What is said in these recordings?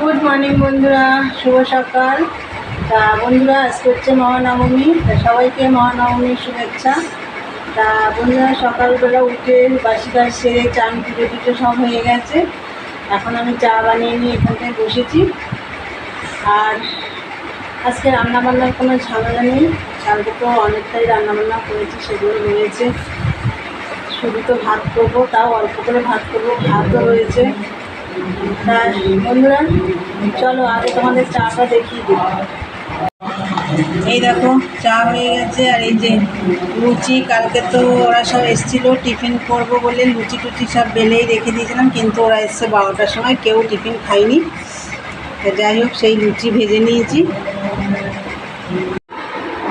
Good morning বন্ধুরা, শুভ সকাল। তা বন্ধুরা, আজকে হচ্ছে মহানবমী, তা সবাইকে মহানবমীর শুভেচ্ছা। তা বন্ধুরা, সকালবেলা উঠে বাসি সেরে চান পুজো টুজো সব হয়ে গেছে। এখন আমি চা বানিয়ে নিয়ে এখানটায় বসেছি। আর আজকে রান্নাবান্নার কোনো ঝামেলা নেই। কালকে তো অনেকটাই রান্নাবান্না করেছি, সেগুলো রয়েছে। শুধু তো ভাত করব, তাও অল্প করে ভাত করব, ভাতও রয়েছে। তা বন্ধুরা, চলো আগে তোমাদের চাটা দেখিয়ে দিই। এই দেখো, চা হয়ে গেছে, আর এই যে লুচি, কালকে তো ওরা সব এসেছিল, টিফিন করব বলে লুচি টুচি সব বেলেই রেখে দিয়েছিলাম, কিন্তু ওরা এসছে বারোটার সময়, কেউ টিফিন খায়নি। যাই হোক, সেই লুচি ভেজে নিয়েছি।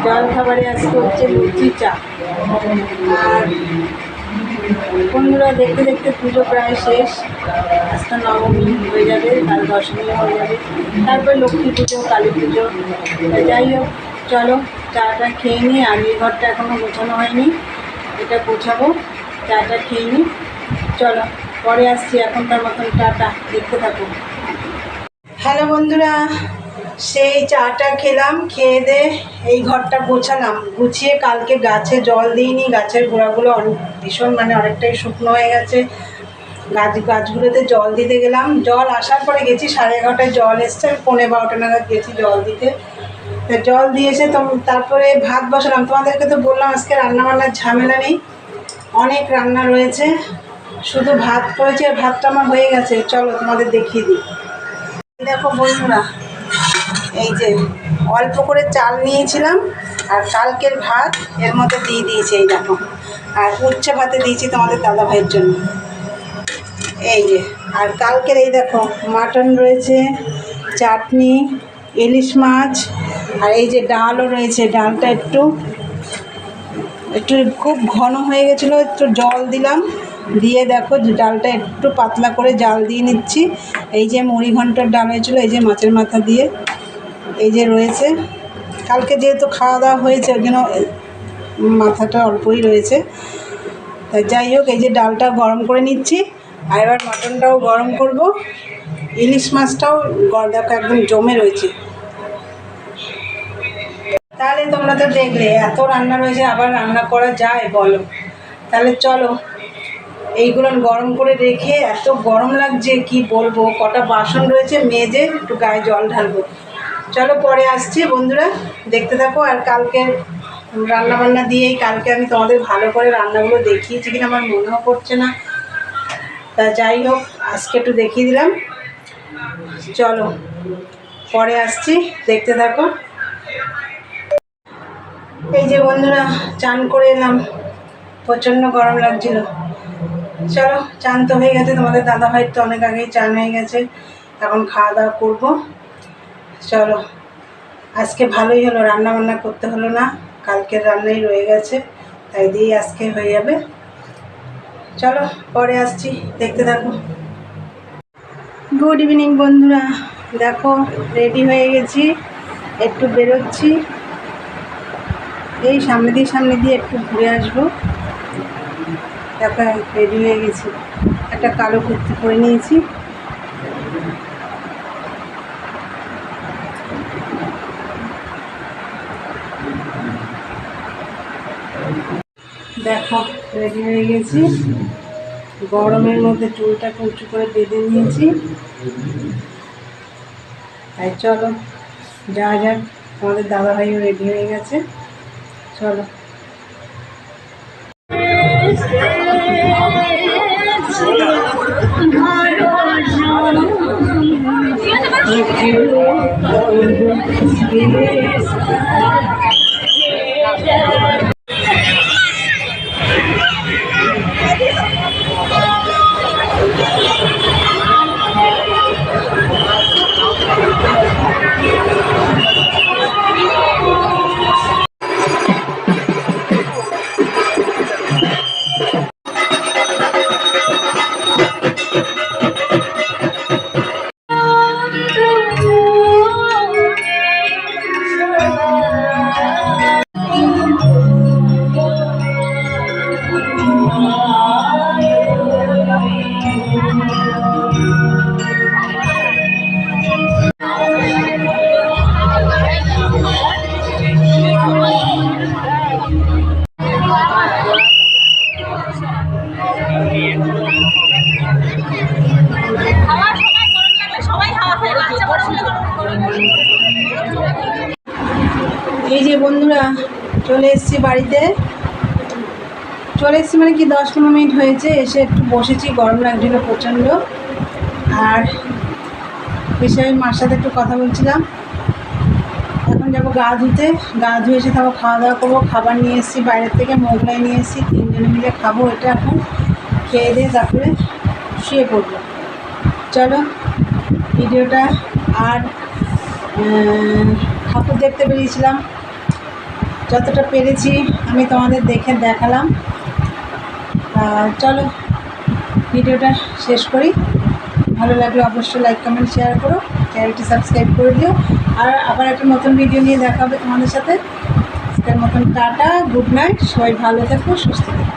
জল খাবারে আজকে হচ্ছে লুচি চা। আর বন্ধুরা, দেখতে দেখতে পুজো প্রায় শেষ। আজকে নবমী হয়ে যাবে কাল দশমী হয়ে যাবে। তারপর লক্ষ্মী পুজো, কালী পুজো। যাই হোক, চলো, চাটা খেয়ে নিই আর এই ঘরটা এখনও গোছানো হয়নি। এটা গোছাবো, চাটা খেয়ে নিই। চলো, পরে আসছি। এখনকার মতন টাটা, দেখতে থাকো। হ্যালো বন্ধুরা সেই চাটা খেলাম, খেয়ে দে এই ঘরটা গোছালাম। গুছিয়ে কালকে গাছে জল দিইনি, গাছের গোড়াগুলো অনেক ভীষণ মানে অনেকটাই শুকনো হয়ে গেছে। গাছ, গাছগুলোতে জল দিতে গেলাম। জল আসার পরে গেছি, সাড়ে এগারোটায় জল এসছে, আমি পৌনে বারোটা নাগাদ গেছি জল দিতে। জল দিয়েছে তো তারপরে ভাত বসালাম। তোমাদেরকে তো বললাম, আজকে রান্নাবান্নার ঝামেলা নেই। অনেক রান্না রয়েছে। শুধু ভাত করেছি আর ভাতটা আমার হয়ে গেছে। চলো তোমাদের দেখিয়ে দিই। দেখো বন্ধুরা এই যে অল্প করে চাল নিয়েছিলাম আর কালকের ভাত, এর মধ্যে দিয়ে দিয়েছি এই দেখো। আর উচ্ছে ভাতে দিয়েছি তোমাদের দাদা ভাইয়ের জন্য। এই যে, আর কালকের এই দেখো, মাটন রয়েছে, চাটনি, ইলিশ মাছ, আর এই যে ডালও রয়েছে, ডালটা একটু একটু খুব ঘন হয়ে গেছিল, একটু জল দিলাম। দিয়ে দেখো ডালটা একটু পাতলা করে জাল দিয়ে নিচ্ছি। এই যে মুড়ি ঘণ্টার ডাল হয়েছিলো, এই যে মাছের মাথা দিয়ে এই যে রয়েছে। কালকে যেহেতু খাওয়া দাওয়া হয়েছে, ওই জন্য মাথাটা অল্পই রয়েছে। তা যাই হোক, এই যে ডালটা গরম করে নিচ্ছি। আর এবার মাটনটাও গরম করব। ইলিশ মাছটাও দেখো একদম জমে রয়েছে। তাহলে তোমরা তো দেখলে, এত রান্না রয়েছে, আবার রান্না করা যায়, বলো। তাহলে চলো। এইগুলো গরম করে রেখে এত গরম লাগছে, কি বলব? কটা বাসন রয়েছে মেজে একটু গায়ে জল ঢালবো। চলো পরে আসছি বন্ধুরা, দেখতে থাকো। আর কালকে রান্না বান্না দিয়েই কালকে আমি তোমাদের ভালো করে রান্নাগুলো দেখিয়েছি কিনা আমার মনেও পড়ছে না। তা যাই হোক, আজকে একটু দেখিয়ে দিলাম। চলো, পরে আসছি, দেখতে থাকো। এই যে বন্ধুরা, চান করে এলাম। প্রচণ্ড গরম লাগছিল। চলো, চান তো হয়ে গেছে, তোমাদের দাদা ভাইয়ের তো অনেক আগেই চান হয়ে গেছে, এখন খাওয়া দাওয়া করব। চলো, আজকে ভালোই হলো রান্না বান্না করতে হলো না, কালকের রান্নাই রয়ে গেছে, তাই দিয়েই আজকে হয়ে যাবে। চলো, পরে আসছি, দেখতে থাকো। গুড ইভিনিং বন্ধুরা। দেখো রেডি হয়ে গেছি, একটু বেরোচ্ছি। এই সামনে দিয়ে সামনে দিয়ে একটু ঘুরে আসব। দেখো রেডি হয়ে গেছি। একটা কালো কুর্তি পরে নিয়েছি। দেখো রেডি হয়ে গেছি। গরমের মধ্যে চুলটা উঁচু করে বেঁধে নিয়েছি। তাই চলো, যা যাক। আমাদের দাদাভাইও রেডি হয়ে গেছে। চলো। Thank you. বন্ধুরা চলে এসেছি বাড়িতে। চলে এসেছি মানে কি দশ পনেরো মিনিট হয়েছে, এসে একটু বসেছি, গরম লাগছিল প্রচণ্ড। আর বিষয়ে মার সাথে একটু কথা বলছিলাম। এখন যাব গা ধুতে। গা ধুয়ে এসে তারপর খাওয়া দাওয়া করব। খাবার নিয়ে এসেছি, বাইরের থেকে মোগলাই নিয়ে এসেছি। তিনজনে মিলে খাব এটা এখন। খেয়ে দিয়ে তারপরে শুয়ে পড়ব। চলো, ভিডিওটা আর ঠাকুর দেখতে বেরিয়েছিলাম। যতটা পেরেছি আমি তোমাদের দেখে দেখালাম। চলো, ভিডিওটা শেষ করি। ভালো লাগলে অবশ্যই লাইক কমেন্ট শেয়ার করো। চ্যানেলটি সাবস্ক্রাইব করে দিও। আর আবার একটা নতুন ভিডিও নিয়ে দেখাবে তোমাদের সাথে। আজকের মতন টাটা গুড নাইট সবাই ভালো থেকো, সুস্থ থেকো।